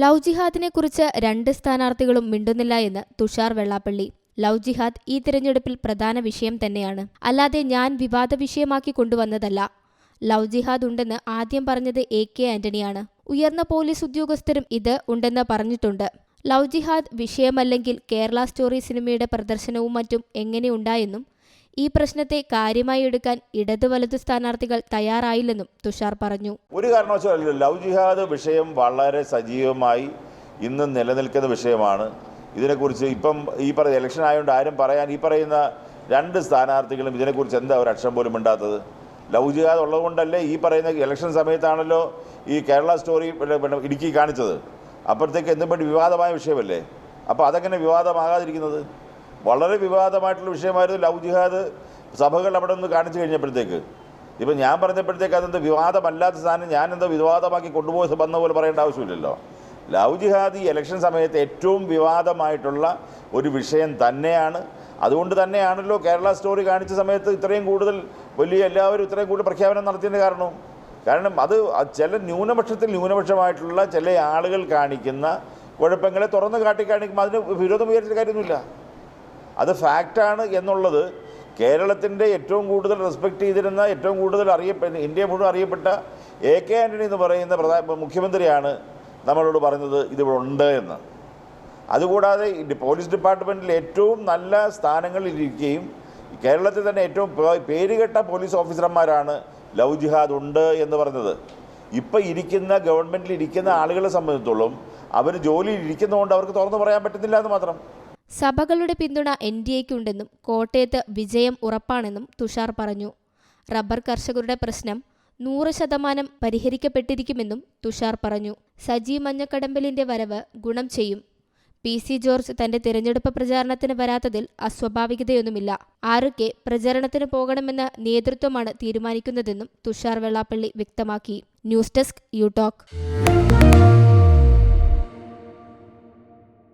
Love ജിഹാദിനെ കുറിച്ച് രണ്ട് സ്ഥാനാർത്ഥികളും മിണ്ടുന്നില്ല എന്ന് തുഷാർ വെള്ളാപ്പള്ളി. ലവ് ജിഹാദ് ഈ തിരഞ്ഞെടുപ്പിൽ പ്രധാന വിഷയം തന്നെയാണ്. അല്ലാതെ ഞാൻ വിവാദ വിഷയമാക്കി കൊണ്ടുവന്നതല്ല. ലവ് ജിഹാദ് ഉണ്ടെന്ന് ആദ്യം പറഞ്ഞത് എ കെ ആന്റണിയാണ്. ഉയർന്ന പോലീസ് ഉദ്യോഗസ്ഥരും ഇത് ഉണ്ടെന്ന് പറഞ്ഞിട്ടുണ്ട്. ലവ് ജിഹാദ് വിഷയമല്ലെങ്കിൽ കേരള സ്റ്റോറി സിനിമയുടെ പ്രദർശനവും മറ്റും എങ്ങനെയുണ്ടായെന്നും ഈ പ്രശ്നത്തെ കാര്യമായി എടുക്കാൻ ഇടത് വലത് സ്ഥാനാർത്ഥികൾ തയ്യാറായില്ലെന്നും തുഷാർ പറഞ്ഞു. ഒരു കാരണവശാലും ലവ് ജിഹാദ് വിഷയം വളരെ സജീവമായി ഇന്ന് നിലനിൽക്കുന്ന വിഷയമാണ്. ഇതിനെക്കുറിച്ച് ഇപ്പം ഈ പറയുന്ന ഇലക്ഷൻ ആയതുകൊണ്ട് ആരും പറയാൻ ഈ പറയുന്ന രണ്ട് സ്ഥാനാർത്ഥികളും ഇതിനെക്കുറിച്ച് എന്താ ഒരു അക്ഷരം പോലും മിണ്ടാത്തത്? ലവ് ജിഹാദ് ഉള്ളതുകൊണ്ടല്ലേ ഈ പറയുന്ന ഇലക്ഷൻ സമയത്താണല്ലോ ഈ കേരള സ്റ്റോറി ഇടുക്കി കാണിച്ചത്. അപ്പോഴത്തേക്ക് എന്തും വേണ്ടി വിവാദമായ വിഷയമല്ലേ? അപ്പോൾ അതെങ്ങനെ വിവാദമാകാതിരിക്കുന്നത്? വളരെ വിവാദമായിട്ടുള്ള വിഷയമായിരുന്നു ലവ് ജിഹാദ്. സഭകൾ അവിടെ നിന്ന് കാണിച്ചു കഴിഞ്ഞപ്പോഴത്തേക്ക്. ഇപ്പം ഞാൻ പറഞ്ഞപ്പോഴത്തേക്ക് അതെന്ത് വിവാദമല്ലാത്ത സാധനം ഞാൻ എന്താ വിവാദമാക്കി കൊണ്ടുപോയി വന്ന പോലെ പറയേണ്ട ആവശ്യമില്ലല്ലോ. ലവ് ജിഹാദ് ഈ ഇലക്ഷൻ സമയത്ത് ഏറ്റവും വിവാദമായിട്ടുള്ള ഒരു വിഷയം തന്നെയാണ്. അതുകൊണ്ട് തന്നെയാണല്ലോ കേരള സ്റ്റോറി കാണിച്ച സമയത്ത് ഇത്രയും കൂടുതൽ വലിയ എല്ലാവരും ഇത്രയും കൂടുതൽ പ്രഖ്യാപനം നടത്തിയതിന്റെ കാരണം. കാരണം അത് ചില ന്യൂനപക്ഷത്തിൽ ന്യൂനപക്ഷമായിട്ടുള്ള ചില ആളുകൾ കാണിക്കുന്ന കുഴപ്പങ്ങളെ തുറന്ന് കാട്ടി കാണിക്കുമ്പോൾ അതിന് വിരോധം ഉയർത്തിയ കാര്യമൊന്നുമില്ല. അത് ഫാക്റ്റാണ് എന്നുള്ളത് കേരളത്തിന്റെ ഏറ്റവും കൂടുതൽ റെസ്പെക്റ്റ് ചെയ്തിരുന്ന ഏറ്റവും കൂടുതൽ അറിയപ്പെട്ട ഇന്ത്യ മുഴുവൻ അറിയപ്പെട്ട എ കെ ആന്റണി എന്ന് പറയുന്ന പ്രധാന മുഖ്യമന്ത്രിയാണ് നമ്മളോട് പറഞ്ഞത് ഇതിവിടെ ഉണ്ട് എന്ന്. അതുകൂടാതെ പോലീസ് ഡിപ്പാർട്ട്മെന്റിൽ ഏറ്റവും നല്ല സ്ഥാനങ്ങളിൽ ഇരിക്കുകയും കേരളത്തിൽ തന്നെ ഏറ്റവും പേരുകെട്ട പോലീസ് ഓഫീസർമാരാണ് ലവ് ജിഹാദ് ഉണ്ട് എന്ന് പറഞ്ഞത്. ഇപ്പം ഇരിക്കുന്ന ഗവൺമെന്റിൽ ഇരിക്കുന്ന ആളുകളെ സംബന്ധിച്ചിടത്തോളം അവർ ജോലിയിൽ ഇരിക്കുന്നതുകൊണ്ട് അവർക്ക് തുറന്നു പറയാൻ പറ്റുന്നില്ല എന്ന് മാത്രം. സഭകളുടെ പിന്തുണ എൻ ഡി എക്കുണ്ടെന്നും കോട്ടയത്ത് വിജയം ഉറപ്പാണെന്നും തുഷാർ പറഞ്ഞു. റബ്ബർ കർഷകരുടെ പ്രശ്നം നൂറ് ശതമാനം പരിഹരിക്കപ്പെട്ടിരിക്കുമെന്നും തുഷാർ പറഞ്ഞു. സജി മഞ്ഞക്കടമ്പലിന്റെ വരവ് ഗുണം ചെയ്യും. പി സി ജോർജ് തന്റെ തിരഞ്ഞെടുപ്പ് പ്രചാരണത്തിന് വരാത്തതിൽ അസ്വാഭാവികതയൊന്നുമില്ല. ആരൊക്കെ പ്രചരണത്തിന് പോകണമെന്ന നേതൃത്വമാണ് തീരുമാനിക്കുന്നതെന്നും തുഷാർ വെള്ളാപ്പള്ളി വ്യക്തമാക്കി. News desk you talk